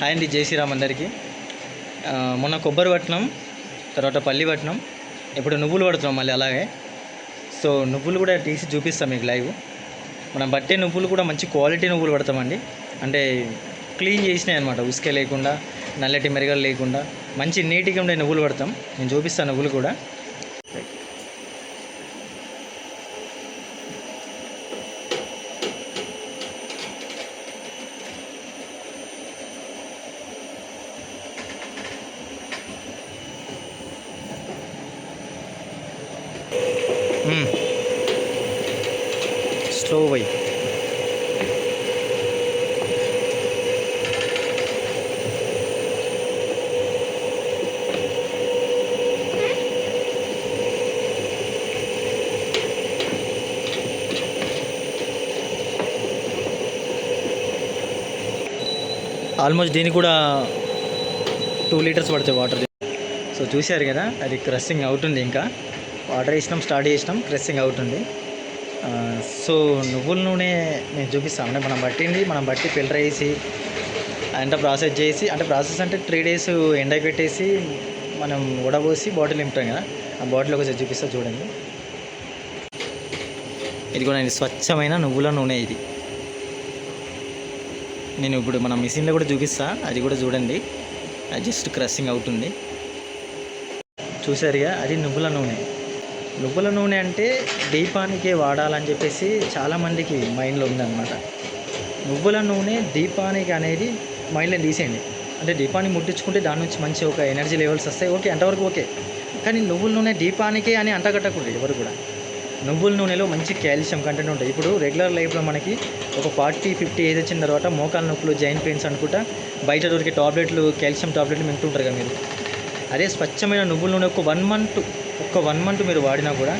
Hi అండి జై శ్రీరామ్ అందరికీ. మొన్న కొబ్బరి పట్టినాం తర్వాత పల్లి పట్టినాం ఇప్పుడు నువ్వులు పడుతున్నాం మళ్ళీ అలాగే. సో నువ్వులు కూడా తీసి చూపిస్తాం మీకు లైవ్. మనం పట్టే నువ్వులు కూడా మంచి క్వాలిటీ నువ్వులు పడతామండి. అంటే క్లీన్ చేసినాయి అనమాట ఉసుక లేకుండా నల్లటి మెరగలు లేకుండా. మంచి నీటిగా ఉండే నువ్వులు పడతాం. నేను చూపిస్తాను నువ్వులు కూడా. స్లో ఆల్మోస్ట్ దీనికి కూడా టూ లీటర్స్ పడతాయి వాటర్ సో చూశారు కదా అది క్రస్సింగ్ అవుతుంది ఇంకా. వాటర్ వేసినాం స్టార్ట్ చేసినాం క్రస్సింగ్ అవుతుంది. సో నువ్వుల నూనె నేను చూపిస్తాను అంటే మనం పట్టింది మనం బట్టి ఫిల్టర్ వేసి అంతా ప్రాసెస్ చేసి అంటే ప్రాసెస్ అంటే త్రీ డేస్ ఎండ పెట్టేసి మనం ఉడబోసి బాటిల్ నింపుతాం కదా. ఆ బాటిల్ ఒకసారి చూపిస్తా చూడండి. ఇది కూడా ఇది స్వచ్ఛమైన నువ్వుల నూనె ఇది. నేను ఇప్పుడు మన మిషన్లో కూడా చూపిస్తా. అది కూడా చూడండి. అది జస్ట్ క్రషింగ్ అవుతుంది. చూసారుగా అది నువ్వుల నూనె. నువ్వుల నూనె అంటే దీపానికే వాడాలని చెప్పేసి చాలామందికి మైండ్లో ఉందన్నమాట. నువ్వుల నూనె దీపానికి అనేది మైండ్లో తీసేయండి. అంటే దీపాన్ని ముట్టించుకుంటే దాని నుంచి మంచి ఒక ఎనర్జీ లెవెల్స్ వస్తాయి. ఓకే అంతవరకు ఓకే. కానీ నువ్వుల నూనె దీపానికే అని అంటగట్టకూడదు ఎవరు కూడా. నువ్వుల నూనెలో మంచి కాల్షియం కంటెంట్ ఉంటుంది. ఇప్పుడు రెగ్యులర్ లైఫ్లో మనకి ఒక ఫార్టీ ఫిఫ్టీ ఏజ్ వచ్చిన తర్వాత మోకాల నొప్పులు జాయింట్ పెయిన్స్ అనుకుంటా బయట దొరికే టాబ్లెట్లు కాల్షియం టాబ్లెట్లు మింటుంటారు కదా మీరు. అదే స్వచ్ఛమైన నువ్వుల నూనె ఒక వన్ మంత్ ఒక వన్ మంత్ మీరు వాడినా కూడా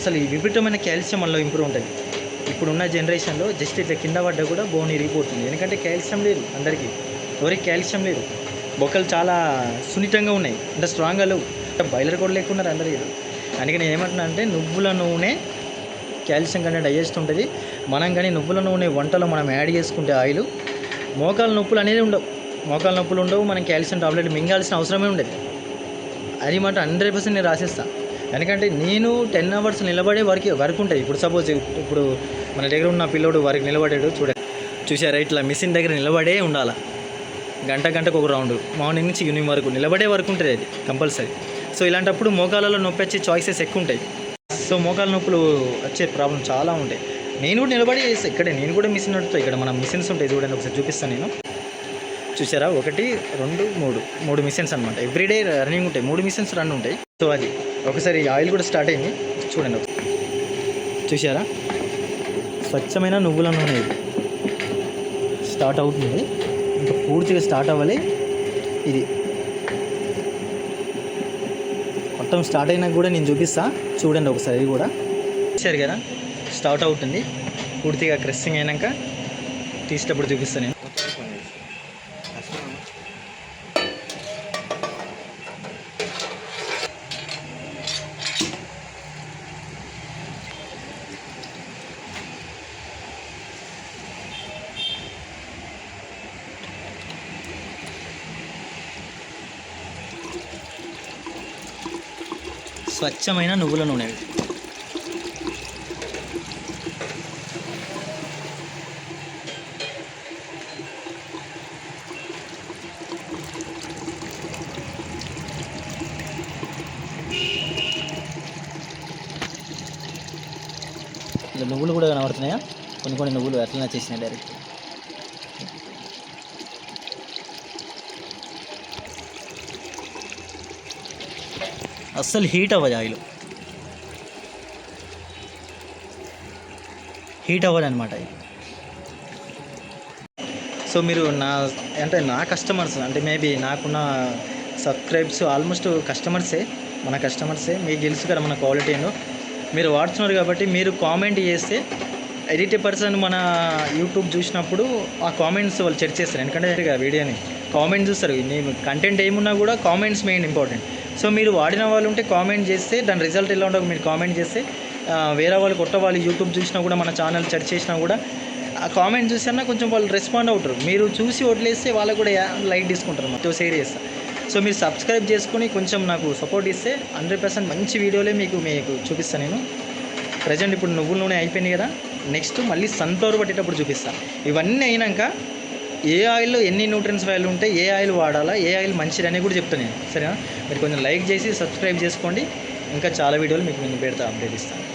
అసలు ఈ విపరీతమైన కాల్షియం మనలో ఇంప్రూవ్ ఉంటుంది. ఇప్పుడున్న జనరేషన్లో జస్ట్ ఇట్లా కింద పడ్డా కూడా బోన్ ఇరిగిపోతుంది. ఎందుకంటే కాల్షియం లేదు అందరికీ. ఎవరికి కాల్షియం లేదు. బొక్కలు చాలా సున్నితంగా ఉన్నాయి. అంటే స్ట్రాంగ్గా లేవు. బాయిలర్ కూడా లేకున్నారు అందరికీ అందుకని నేను ఏమంటున్నా అంటే నువ్వుల నూనె కాల్షియం కంటే డైజెస్ట్ ఉంటుంది. మనం కానీ నువ్వుల నూనె వంటలో మనం యాడ్ చేసుకుంటే ఆయిల్ మోకాల నొప్పులు అనేది ఉండవు. మోకాల నొప్పులు ఉండవు. మనం కాల్షియం టాబ్లెట్ మింగాల్సిన అవసరమే ఉండదు. అది మాట హండ్రెడ్ పర్సెంట్ నేను రాసిస్తాను ఎందుకంటే నేను టెన్ అవర్స్ నిలబడే వరకు వర్క్ ఉంటాయి. ఇప్పుడు సపోజ్ ఇప్పుడు మన దగ్గర ఉన్న పిల్లోడు వరకు నిలబడాడు చూడ. చూసారా ఇట్లా మిషన్ దగ్గర నిలబడే ఉండాలి. గంట గంటకు ఒక రౌండ్ మార్నింగ్ నుంచి ఈవినింగ్ వరకు నిలబడే వరకు ఉంటుంది అది కంపల్సరీ సో ఇలాంటప్పుడు మోకాలలో నొప్పి వచ్చే చాయిసెస్ ఎక్కువ ఉంటాయి. సో మోకాల నొప్పులు వచ్చే ప్రాబ్లం చాలా ఉంటాయి. నేను కూడా నిలబడి ఇక్కడే నేను కూడా మిషన్ నడుపుతా. ఇక్కడ మన మిషన్స్ ఉంటాయి చూడండి ఒకసారి చూపిస్తాను నేను. చూసారా ఒకటి రెండు మూడు. మూడు మిషన్స్ అనమాట ఎవ్రీడే రన్నింగ్ ఉంటాయి. మూడు మిషన్స్ రన్ ఉంటాయి. సో అది. ఒకసారి ఆయిల్ కూడా స్టార్ట్ అయింది. చూడండి ఒకసారి చూసారా స్వచ్ఛమైన నువ్వుల నూనె ఇది. స్టార్ట్ అవుతుంది. ఇంకా పూర్తిగా స్టార్ట్ అవ్వాలి. ఇది. మొత్తం స్టార్ట్ అయినాక కూడా నేను చూపిస్తా. చూడండి ఒకసారి ఇది కూడా. చూసారు కదా? స్టార్ట్ అవుతుంది. పూర్తిగా క్రెస్సింగ్ అయినాక తీసేటప్పుడు చూపిస్తాను నేను. స్వచ్ఛమైన నువ్వుల నూనె. నువ్వులు కూడా కనబడుతున్నాయా? కొన్ని కొన్ని నువ్వులు అట్లనే చేసినాయి డైరెక్ట్ అస్సలు హీట్ అవ్వదు ఆయిల్. హీట్ అవ్వదు అనమాట ఇది సో మీరు నా అంటే నా కస్టమర్స్ అంటే మేబీ నాకున్న సబ్స్క్రైబ్స్ ఆల్మోస్ట్ కస్టమర్సే మన కస్టమర్సే మీకు తెలుసు కదా మన క్వాలిటీ ఏందో మీరు వాడుతున్నారు కాబట్టి మీరు కామెంట్ చేస్తే ఎడిట్ పర్సన్ మన యూట్యూబ్ చూసినప్పుడు ఆ కామెంట్స్ వాళ్ళు చెక్ చేస్తారు. ఎందుకంటే వీడియోని కామెంట్ చూస్తారు. నేను కంటెంట్ ఏమున్నా కూడా కామెంట్స్ మెయిన్ ఇంపార్టెంట్ సో మీరు వాడిన వాళ్ళు ఉంటే కామెంట్ చేస్తే దాని రిజల్ట్ ఎలా ఉండవు మీరు కామెంట్ చేస్తే వేరే వాళ్ళు కొత్త వాళ్ళు యూట్యూబ్ చూసినా కూడా మన ఛానల్ సెర్చ్ చేసినా కూడా ఆ కామెంట్ చూసినా కొంచెం వాళ్ళు రెస్పాండ్ అవుతారు. మీరు చూసి వదిలేస్తే వాళ్ళు కూడా లైక్ తీసుకుంటారు మొత్తం షేర్ చేస్తా. సో మీరు సబ్స్క్రైబ్ చేసుకొని కొంచెం నాకు సపోర్ట్ ఇస్తే హండ్రెడ్ పర్సెంట్ మంచి వీడియోలే మీకు మీకు చూపిస్తాను నేను. ప్రజెంట్ ఇప్పుడు నువ్వుల నూనె అయిపోయింది కదా. నెక్స్ట్ మళ్ళీ సన్ఫ్లవర్ పట్టేటప్పుడు చూపిస్తాను ఇవన్నీ అయినాక ఏ ఆయిల్లో ఎన్ని న్యూట్రియన్స్ వాల్యూ ఉంటే ఏ ఆయిల్ వాడాలా ఏ ఆయిల్ మంచిదని కూడా చెప్తాను నేను. సరేనా? మీరు కొంచెం లైక్ చేసి సబ్స్క్రైబ్ చేసుకోండి. ఇంకా చాలా వీడియోలు మీకు నేను పెడతా అప్డేట్ ఇస్తాను.